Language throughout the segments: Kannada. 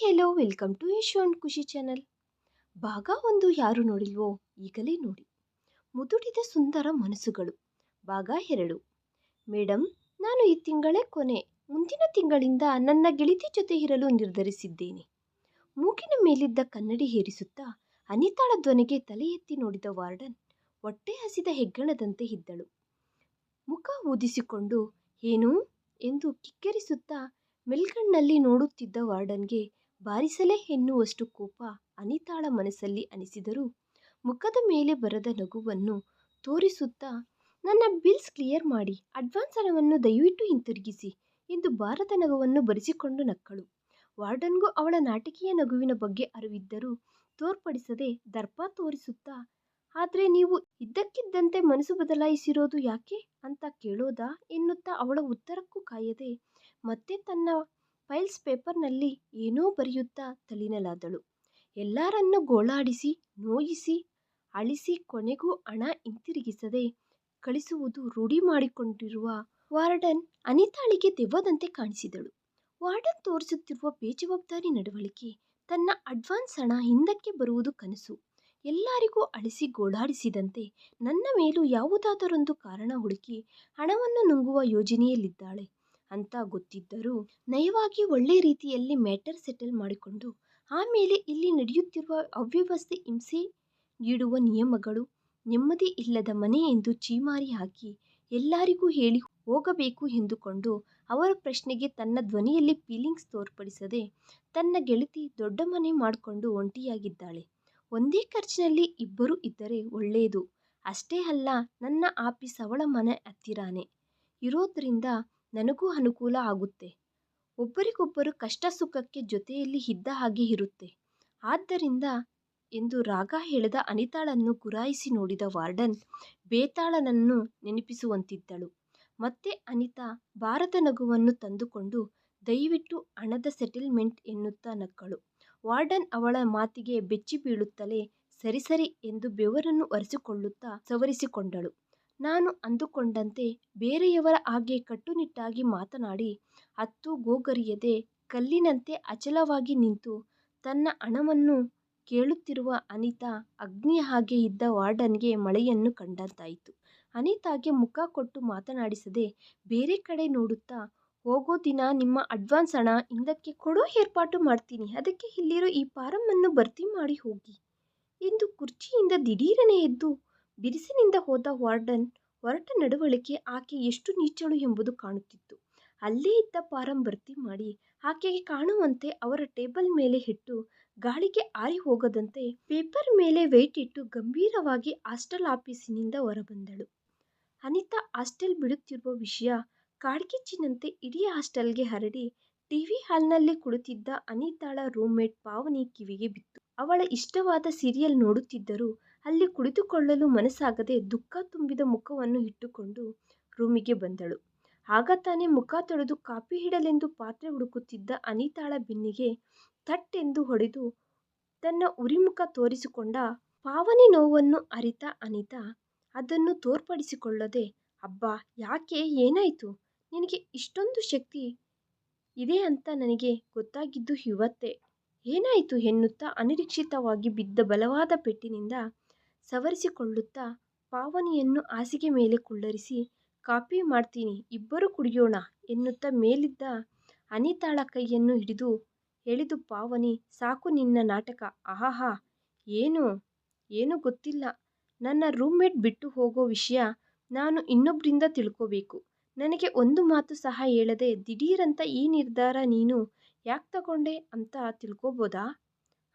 Hello, welcome to Yashu and Khushi channel. ಭಾಗ ಒಂದು ಯಾರು ನೋಡಿಲ್ವೋ, ಈಗಲೇ ನೋಡಿ. ಮುದುಡಿದ ಸುಂದರ ಮನಸ್ಸುಗಳು. ಭಾಗ ಎರಡು. ಮೇಡಮ್ ನಾನು ಈ ತಿಂಗಳೇ ಕೊನೆ. ಮುಂದಿನ ತಿಂಗಳಿಂದ ನನ್ನ ಗೆಳತಿ ಜೊತೆ ಇರಲು ನಿರ್ಧರಿಸಿದ್ದೇನೆ. ಮೂಗಿನ ಮೇಲಿದ್ದ ಕನ್ನಡಿ ಹೇರಿಸುತ್ತಾ ಅನಿತಾಳ ಧ್ವನಿಗೆ ತಲೆ ಎತ್ತಿ ನೋಡಿದ ವಾರ್ಡನ್ ಹೊಟ್ಟೆ ಹಸಿದ ಹೆಗ್ಗಣದಂತೆ ಇದ್ದಳು. ಮುಖ ಊದಿಸಿಕೊಂಡು, ಏನು? ಎಂದು ಕಿಕ್ಕರಿಸುತ್ತಾ ಮೆಲ್ಕಣ್ಣಲ್ಲಿ ನೋಡುತ್ತಿದ್ದ ವಾರ್ಡನ್ಗೆ ಬಾರಿಸಲೇ ಎನ್ನುವಷ್ಟು ಕೋಪ ಅನಿತಾಳ ಮನಸ್ಸಲ್ಲಿ ಅನಿಸಿದರೂ ಮುಖದ ಮೇಲೆ ಬರದ ನಗುವನ್ನು ತೋರಿಸುತ್ತಾ, ನನ್ನ ಬಿಲ್ಸ್ ಕ್ಲಿಯರ್ ಮಾಡಿ ಅಡ್ವಾನ್ಸ್ ಹಣವನ್ನು ದಯವಿಟ್ಟು ಹಿಂತಿರುಗಿಸಿ ಎಂದು ಭಾರತ ನಗುವನ್ನು ಬರೆಸಿಕೊಂಡು ನಕ್ಕಳು. ವಾರ್ಡನ್ಗೂ ಅವಳ ನಾಟಕೀಯ ನಗುವಿನ ಬಗ್ಗೆ ಅರಿವಿದ್ದರೂ ತೋರ್ಪಡಿಸದೆ ದರ್ಪ ತೋರಿಸುತ್ತಾ, ಆದರೆ ನೀವು ಇದ್ದಕ್ಕಿದ್ದಂತೆ ಮನಸ್ಸು ಬದಲಾಯಿಸಿರೋದು ಯಾಕೆ? ಅಂತ ಕೇಳೋದಾ ಎನ್ನುತ್ತಾ ಅವಳ ಉತ್ತರಕ್ಕೂ ಕಾಯದೆ ಮತ್ತೆ ತನ್ನ ಫೈಲ್ಸ್ ಪೇಪರ್ನಲ್ಲಿ ಏನೋ ಬರೆಯುತ್ತಾ ತಲ್ಲಿನಲಾದಳು ಎಲ್ಲರನ್ನೂ ಗೋಳಾಡಿಸಿ, ನೋಯಿಸಿ, ಅಳಿಸಿ ಕೊನೆಗೂ ಹಣ ಹಿಂತಿರುಗಿಸದೆ ಕಳಿಸುವುದು ರೂಢಿ ಮಾಡಿಕೊಂಡಿರುವ ವಾರ್ಡನ್ ಅನಿತಾಳಿಗೆ ದೆವ್ವದಂತೆ ಕಾಣಿಸಿದಳು. ವಾರ್ಡನ್ ತೋರಿಸುತ್ತಿರುವ ಬೇಜವಾಬ್ದಾರಿ ನಡವಳಿಕೆ, ತನ್ನ ಅಡ್ವಾನ್ಸ್ ಹಣ ಹಿಂದಕ್ಕೆ ಬರುವುದು ಕನಸು, ಎಲ್ಲರಿಗೂ ಅಳಿಸಿ ಗೋಳಾಡಿಸಿದಂತೆ ನನ್ನ ಮೇಲೂ ಯಾವುದಾದರೊಂದು ಕಾರಣ ಹುಡುಕಿ ಹಣವನ್ನು ನುಂಗುವ ಯೋಜನೆಯಲ್ಲಿದ್ದಾಳೆ. ಅಂತ ಗೊತ್ತಿದ್ದರೂ ನಯವಾಗಿ ಒಳ್ಳೆ ರೀತಿಯಲ್ಲಿ ಮ್ಯಾಟರ್ ಸೆಟಲ್ ಮಾಡಿಕೊಂಡು, ಆಮೇಲೆ ಇಲ್ಲಿ ನಡೆಯುತ್ತಿರುವ ಅವ್ಯವಸ್ಥೆ ಹಿಂಸೆ ನೀಡುವ ನಿಯಮಗಳು, ನೆಮ್ಮದಿ ಇಲ್ಲದ ಮನೆ ಎಂದು ಚೀಮಾರಿ ಹಾಕಿ ಎಲ್ಲರಿಗೂ ಹೇಳಿ ಹೋಗಬೇಕು ಎಂದುಕೊಂಡು ಅವರ ಪ್ರಶ್ನೆಗೆ ತನ್ನ ಧ್ವನಿಯಲ್ಲಿ ಫೀಲಿಂಗ್ಸ್ ತೋರ್ಪಡಿಸದೆ ತನ್ನ ಗೆಳತಿ ದೊಡ್ಡ ಮನೆ ಮಾಡಿಕೊಂಡು ಒಂಟಿಯಾಗಿದ್ದಾಳೆ. ಒಂದೇ ಖರ್ಚಿನಲ್ಲಿ ಇಬ್ಬರು ಇದ್ದರೆ ಒಳ್ಳೆಯದು. ಅಷ್ಟೇ ಅಲ್ಲ, ನನ್ನ ಆಫೀಸ್ ಅವಳ ಮನೆ ಹತ್ತಿರಾನೆ. ಇರೋದ್ರಿಂದ ನನಗೂ ಅನುಕೂಲ ಆಗುತ್ತೆ. ಒಬ್ಬರಿಗೊಬ್ಬರು ಕಷ್ಟ ಸುಖಕ್ಕೆ ಜೊತೆಯಲ್ಲಿ ಇದ್ದ ಹಾಗೆ ಇರುತ್ತೆ. ಆದ್ದರಿಂದ ಎಂದು ರಾಗ ಹೇಳಿದ ಅನಿತಾಳನ್ನು ಗುರಾಯಿಸಿ ನೋಡಿದ ವಾರ್ಡನ್ ಬೇತಾಳನನ್ನು ನೆನಪಿಸುವಂತಿದ್ದಳು. ಮತ್ತೆ ಅನಿತಾ ಭಾರತ ನಗುವನ್ನು ತಂದುಕೊಂಡು ದಯವಿಟ್ಟು ಹಣದ ಸೆಟಲ್ಮೆಂಟ್ ಎನ್ನುತ್ತಾ ನಕ್ಕಳು. ವಾರ್ಡನ್ ಅವಳ ಮಾತಿಗೆ ಬೆಚ್ಚಿ ಬೀಳುತ್ತಲೇ ಸರಿ ಸರಿ ಎಂದು ಬೆವರನ್ನು ಒರೆಸಿಕೊಳ್ಳುತ್ತಾ ಸವರಿಸಿಕೊಂಡಳು. ನಾನು ಅಂದುಕೊಂಡಂತೆ ಬೇರೆಯವರ ಹಾಗೆ ಕಟ್ಟುನಿಟ್ಟಾಗಿ ಮಾತನಾಡಿ ಅತ್ತು ಗೋಗರಿಯದೆ ಕಲ್ಲಿನಂತೆ ಅಚಲವಾಗಿ ನಿಂತು ತನ್ನ ಹಣವನ್ನು ಕೇಳುತ್ತಿರುವ ಅನಿತಾ ಅಗ್ನಿಯ ಹಾಗೆ ಇದ್ದ ವಾರ್ಡನ್ಗೆ ಮಳೆಯನ್ನು ಕಂಡಂತಾಯಿತು. ಅನಿತಾಗೆ ಮುಖ ಕೊಟ್ಟು ಮಾತನಾಡಿಸದೆ ಬೇರೆ ಕಡೆ ನೋಡುತ್ತಾ, ಹೋಗೋ ದಿನ ನಿಮ್ಮ ಅಡ್ವಾನ್ಸ್ ಹಣ ಹಿಂದಕ್ಕೆ ಕೊಡೋ ಏರ್ಪಾಟು ಮಾಡ್ತೀನಿ, ಅದಕ್ಕೆ ಇಲ್ಲಿರೋ ಈ ಫಾರಮ್ಮನ್ನು ಭರ್ತಿ ಮಾಡಿ ಹೋಗಿ. ಎಂದು ಕುರ್ಚಿಯಿಂದ ದಿಢೀರನೆ ಎದ್ದು ಬಿರುಸಿನಿಂದ ಹೋದ ವಾರ್ಡನ್, ಹೊರಟ ನಡವಳಿಕೆ ಆಕೆ ಎಷ್ಟು ನೀಚಳು ಎಂಬುದು ಕಾಣುತ್ತಿತ್ತು. ಅಲ್ಲೇ ಇದ್ದ ಫಾರಂ ಭರ್ತಿ ಮಾಡಿ ಆಕೆಗೆ ಕಾಣುವಂತೆ ಅವರ ಟೇಬಲ್ ಮೇಲೆ ಇಟ್ಟು ಗಾಳಿಗೆ ಆರಿ ಹೋಗದಂತೆ ಪೇಪರ್ ಮೇಲೆ ವೆಯ್ಟ್ ಇಟ್ಟು ಗಂಭೀರವಾಗಿ ಹಾಸ್ಟೆಲ್ ಆಫೀಸಿನಿಂದ ಹೊರಬಂದಳು. ಅನಿತಾ ಹಾಸ್ಟೆಲ್ ಬಿಡುತ್ತಿರುವ ವಿಷಯ ಕಾಡ್ಗಿಚ್ಚಿನಂತೆ ಇಡೀ ಹಾಸ್ಟೆಲ್ಗೆ ಹರಡಿ ಟಿವಿ ಹಾಲ್ನಲ್ಲಿ ಕುಳಿತಿದ್ದ ಅನಿತಾಳ ರೂಮ್ಮೇಟ್ ಪಾವನಿ ಕಿವಿಗೆ ಬಿತ್ತು. ಅವಳ ಇಷ್ಟವಾದ ಸೀರಿಯಲ್ ನೋಡುತ್ತಿದ್ದರೂ ಅಲ್ಲಿ ಕುಳಿತುಕೊಳ್ಳಲು ಮನಸ್ಸಾಗದೆ ದುಃಖ ತುಂಬಿದ ಮುಖವನ್ನು ಇಟ್ಟುಕೊಂಡು ರೂಮಿಗೆ ಬಂದಳು. ಆಗ ತಾನೇ ಮುಖ ತೊಳೆದು ಕಾಪಿ ಹಿಡಲೆಂದು ಪಾತ್ರೆ ಹುಡುಕುತ್ತಿದ್ದ ಅನಿತಾಳ ಬೆನ್ನಿಗೆ ಥಟ್ಟೆಂದು ಹೊಡೆದು ತನ್ನ ಉರಿಮುಖ ತೋರಿಸಿಕೊಂಡ ಪಾವನಿ ನೋವನ್ನು ಅರಿತ ಅನಿತಾ, ಅದನ್ನು ತೋರ್ಪಡಿಸಿಕೊಳ್ಳದೆ, ಅಬ್ಬಾ, ಯಾಕೆ, ಏನಾಯಿತು? ನಿನಗೆ ಇಷ್ಟೊಂದು ಶಕ್ತಿ ಇದೆ ಅಂತ ನನಗೆ ಗೊತ್ತಾಗಿದ್ದು ಇವತ್ತೇ. ಏನಾಯಿತು? ಎನ್ನುತ್ತಾ ಅನಿರೀಕ್ಷಿತವಾಗಿ ಬಿದ್ದ ಬಲವಾದ ಪೆಟ್ಟಿನಿಂದ ಸವರಿಸಿಕೊಳ್ಳುತ್ತಾ ಪಾವನಿಯನ್ನು ಹಾಸಿಗೆ ಮೇಲೆ ಕುಳ್ಳರಿಸಿ ಕಾಪಿ ಮಾಡ್ತೀನಿ, ಇಬ್ಬರು ಕುಡಿಯೋಣ ಎನ್ನುತ್ತಾ ಮೇಲಿದ್ದ ಅನಿತಾಳ ಕೈಯನ್ನು ಹಿಡಿದು ಎಳೆದು, ಪಾವನಿ, ಸಾಕು ನಿನ್ನ ನಾಟಕ. ಆಹಾಹಾ, ಏನು? ಏನು ಗೊತ್ತಿಲ್ಲ. ನನ್ನ ರೂಮ್ಮೇಟ್ ಬಿಟ್ಟು ಹೋಗೋ ವಿಷಯ ನಾನು ಇನ್ನೊಬ್ಬರಿಂದ ತಿಳ್ಕೋಬೇಕು. ನನಗೆ ಒಂದು ಮಾತು ಸಹ ಹೇಳದೆ ದಿಢೀರಂತ ಈ ನಿರ್ಧಾರ ನೀನು ಯಾಕೆ ತಗೊಂಡೆ ಅಂತ ತಿಳ್ಕೋಬೋದಾ?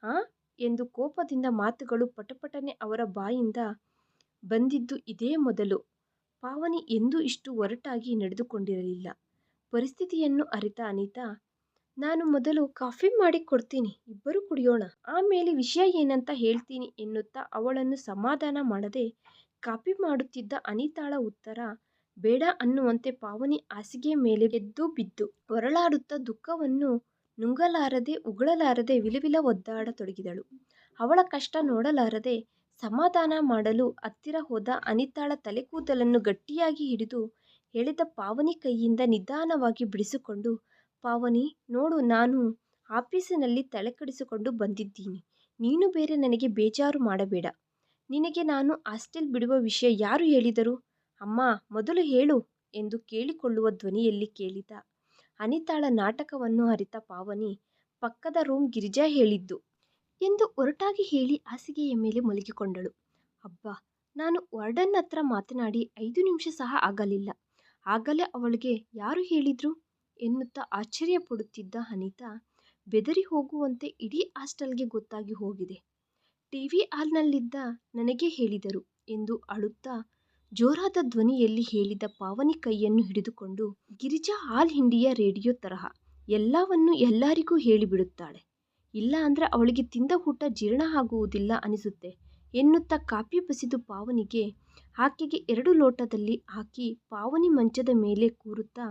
ಹಾಂ ಎಂದು ಕೋಪದಿಂದ ಮಾತುಗಳು ಪಟಪಟನೆ ಅವರ ಬಾಯಿಂದ ಬಂದಿದ್ದು ಇದೇ ಮೊದಲು. ಪಾವನಿ ಎಂದೂ ಇಷ್ಟು ಒರಟಾಗಿ ನಡೆದುಕೊಂಡಿರಲಿಲ್ಲ. ಪರಿಸ್ಥಿತಿಯನ್ನು ಅರಿತ ಅನಿತಾ, ನಾನು ಮೊದಲು ಕಾಫಿ ಮಾಡಿ ಕೊಡ್ತೀನಿ, ಇಬ್ಬರು ಕುಡಿಯೋಣ. ಆಮೇಲೆ ವಿಷಯ ಏನಂತ ಹೇಳ್ತೀನಿ ಎನ್ನುತ್ತಾ ಅವಳನ್ನು ಸಮಾಧಾನ ಮಾಡದೆ ಕಾಫಿ ಮಾಡುತ್ತಿದ್ದ ಅನಿತಾಳ ಉತ್ತರ, ಬೇಡ ಅನ್ನುವಂತೆ ಪಾವನಿ ಹಾಸಿಗೆ ಮೇಲೆ ಎದ್ದು ಬಿದ್ದು ಹೊರಳಾಡುತ್ತಾ ದುಃಖವನ್ನು ನುಂಗಲಾರದೆ ಉಗುಳಲಾರದೆ ವಿಲವಿಲ ಒದ್ದಾಡತೊಡಗಿದಳು ಅವಳ ಕಷ್ಟ ನೋಡಲಾರದೆ ಸಮಾಧಾನ ಮಾಡಲು ಹತ್ತಿರ ಹೋದ ಅನಿತಾಳ ತಲೆಕೂದಲನ್ನು ಗಟ್ಟಿಯಾಗಿ ಹಿಡಿದು ಎಳೆದ ಪಾವನಿ ಕೈಯಿಂದ ನಿಧಾನವಾಗಿ ಬಿಡಿಸಿಕೊಂಡು, ಪಾವನಿ, ನೋಡು, ನಾನು ಆಫೀಸಿನಲ್ಲಿ ತಲೆಕಡಿಸಿಕೊಂಡು ಬಂದಿದ್ದೀನಿ. ನೀನು ಬೇರೆ ನನಗೆ ಬೇಜಾರು ಮಾಡಬೇಡ. ನಿನಗೆ ನಾನು ಹಾಸ್ಟೆಲ್ ಬಿಡುವ ವಿಷಯ ಯಾರು ಹೇಳಿದರು? ಅಮ್ಮ, ಮೊದಲು ಹೇಳು ಎಂದು ಕೇಳಿಕೊಳ್ಳುವ ಧ್ವನಿಯಲ್ಲಿ ಕೇಳಿದ ಅನಿತಾಳ ನಾಟಕವನ್ನು ಅರಿತ ಪಾವನಿ, ಪಕ್ಕದ ರೂಮ್ ಗಿರಿಜಾ ಹೇಳಿದ್ದು. ಎಂದು ಒರಟಾಗಿ ಹೇಳಿ ಹಾಸಿಗೆಯ ಮೇಲೆ ಮಲಗಿಕೊಂಡಳು. ಅಬ್ಬಾ ನಾನು ವಾರ್ಡನ್ ಹತ್ರ ಮಾತನಾಡಿ ಐದು ನಿಮಿಷ ಸಹ ಆಗಲಿಲ್ಲ. ಆಗಲೇ ಅವಳಿಗೆ ಯಾರು ಹೇಳಿದ್ರು? ಎನ್ನುತ್ತಾ ಆಶ್ಚರ್ಯ ಪಡುತ್ತಿದ್ದ ಅನಿತಾ, ಬೆದರಿ ಹೋಗುವಂತೆ ಇಡೀ ಹಾಸ್ಟೆಲ್ಗೆ ಗೊತ್ತಾಗಿ ಹೋಗಿದೆ. ಟಿವಿ ಹಾಲ್ನಲ್ಲಿದ್ದ ನನಗೆ ಹೇಳಿದರು ಎಂದು ಅಳುತ್ತಾ ಜೋರಾದ ಧ್ವನಿಯಲ್ಲಿ ಹೇಳಿದ ಪಾವನಿ ಕೈಯನ್ನು ಹಿಡಿದುಕೊಂಡು, ಗಿರಿಜಾ ಆಲ್ ಇಂಡಿಯಾ ರೇಡಿಯೋ ತರಹ ಎಲ್ಲವನ್ನೂ ಎಲ್ಲರಿಗೂ ಹೇಳಿಬಿಡುತ್ತಾಳೆ. ಇಲ್ಲ ಅಂದ್ರೆ ಅವಳಿಗೆ ತಿಂದ ಊಟ ಜೀರ್ಣ ಆಗುವುದಿಲ್ಲ ಅನಿಸುತ್ತೆ ಎನ್ನುತ್ತಾ ಕಾಫಿ ಬಸಿದು ಪಾವನಿಗೆ, ಆಕೆಗೆ ಎರಡು ಲೋಟದಲ್ಲಿ ಹಾಕಿ ಪಾವನಿ ಮಂಚದ ಮೇಲೆ ಕೂರುತ್ತಾ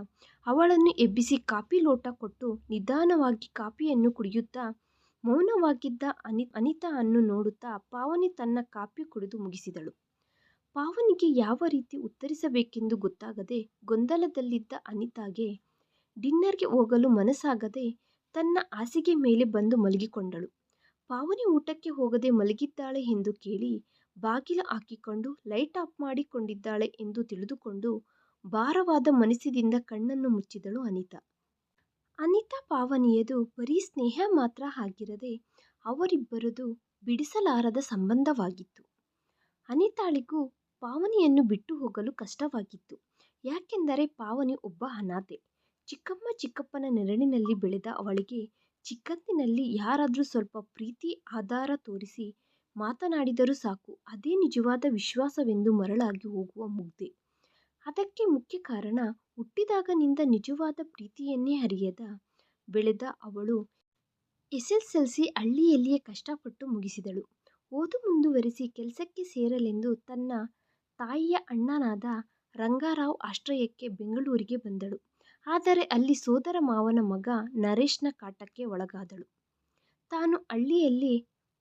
ಅವಳನ್ನು ಎಬ್ಬಿಸಿ ಕಾಫಿ ಲೋಟ ಕೊಟ್ಟು ನಿಧಾನವಾಗಿ ಕಾಫಿಯನ್ನು ಕುಡಿಯುತ್ತಾ ಮೌನವಾಗಿದ್ದ ಅನಿ ಅನಿತಾ ಅನ್ನು ನೋಡುತ್ತಾ ಪಾವನಿ ತನ್ನ ಕಾಫಿ ಕುಡಿದು ಮುಗಿಸಿದಳು. ಪಾವನಿಗೆ ಯಾವ ರೀತಿ ಉತ್ತರಿಸಬೇಕೆಂದು ಗೊತ್ತಾಗದೆ ಗೊಂದಲದಲ್ಲಿದ್ದ ಅನಿತಾಗೆ ಡಿನ್ನರ್ಗೆ ಹೋಗಲು ಮನಸ್ಸಾಗದೆ ತನ್ನ ಹಾಸಿಗೆ ಮೇಲೆ ಬಂದು ಮಲಗಿಕೊಂಡಳು. ಪಾವನಿ ಊಟಕ್ಕೆ ಹೋಗದೆ ಮಲಗಿದ್ದಾಳೆ ಎಂದು ಕೇಳಿ ಬಾಗಿಲು ಹಾಕಿಕೊಂಡು ಲೈಟ್ ಆಫ್ ಮಾಡಿಕೊಂಡಿದ್ದಾಳೆ ಎಂದು ತಿಳಿದುಕೊಂಡು ಭಾರವಾದ ಮನಸ್ಸಿನಿಂದ ಕಣ್ಣನ್ನು ಮುಚ್ಚಿದಳು ಅನಿತಾ. ಅನಿತಾ ಪಾವನಿಯದು ಬರೀ ಸ್ನೇಹ ಮಾತ್ರ ಆಗಿರದೆ ಅವರಿಬ್ಬರದು ಬಿಡಿಸಲಾರದ ಸಂಬಂಧವಾಗಿತ್ತು. ಅನಿತಾಳಿಗೂ ಪಾವನಿಯನ್ನು ಬಿಟ್ಟು ಹೋಗಲು ಕಷ್ಟವಾಗಿತ್ತು. ಯಾಕೆಂದರೆ ಪಾವನಿ ಒಬ್ಬ ಅನಾಥೆ. ಚಿಕ್ಕಮ್ಮ ಚಿಕ್ಕಪ್ಪನ ನೆರಳಿನಲ್ಲಿ ಬೆಳೆದ ಅವಳಿಗೆ ಚಿಕ್ಕಂದಿನಲ್ಲಿ ಯಾರಾದರೂ ಸ್ವಲ್ಪ ಪ್ರೀತಿ, ಆಧಾರ ತೋರಿಸಿ ಮಾತನಾಡಿದರೂ ಸಾಕು ಅದೇ ನಿಜವಾದ ವಿಶ್ವಾಸವೆಂದು ಮರಳಾಗಿ ಹೋಗುವ ಮುಗ್ಧೆ. ಅದಕ್ಕೆ ಮುಖ್ಯ ಕಾರಣ ಹುಟ್ಟಿದಾಗನಿಂದ ನಿಜವಾದ ಪ್ರೀತಿಯನ್ನೇ ಅರಿಯದ ಬೆಳೆದ ಅವಳು ಎಸ್ ಎಲ್ ಎಲ್ ಸಿ ಹಳ್ಳಿಯಲ್ಲಿಯೇ ಕಷ್ಟಪಟ್ಟು ಮುಗಿಸಿದಳು. ಓದು ಮುಂದುವರಿಸಿ ಕೆಲಸಕ್ಕೆ ಸೇರಲೆಂದು ತನ್ನ ತಾಯಿಯ ಅಣ್ಣನಾದ ರಂಗರಾವ್ ಆಶ್ರಯಕ್ಕೆ ಬೆಂಗಳೂರಿಗೆ ಬಂದಳು. ಆದರೆ ಅಲ್ಲಿ ಸೋದರ ಮಾವನ ಮಗ ನರೇಶ್ನ ಕಾಟಕ್ಕೆ ಒಳಗಾದಳು. ತಾನು ಹಳ್ಳಿಯಲ್ಲಿ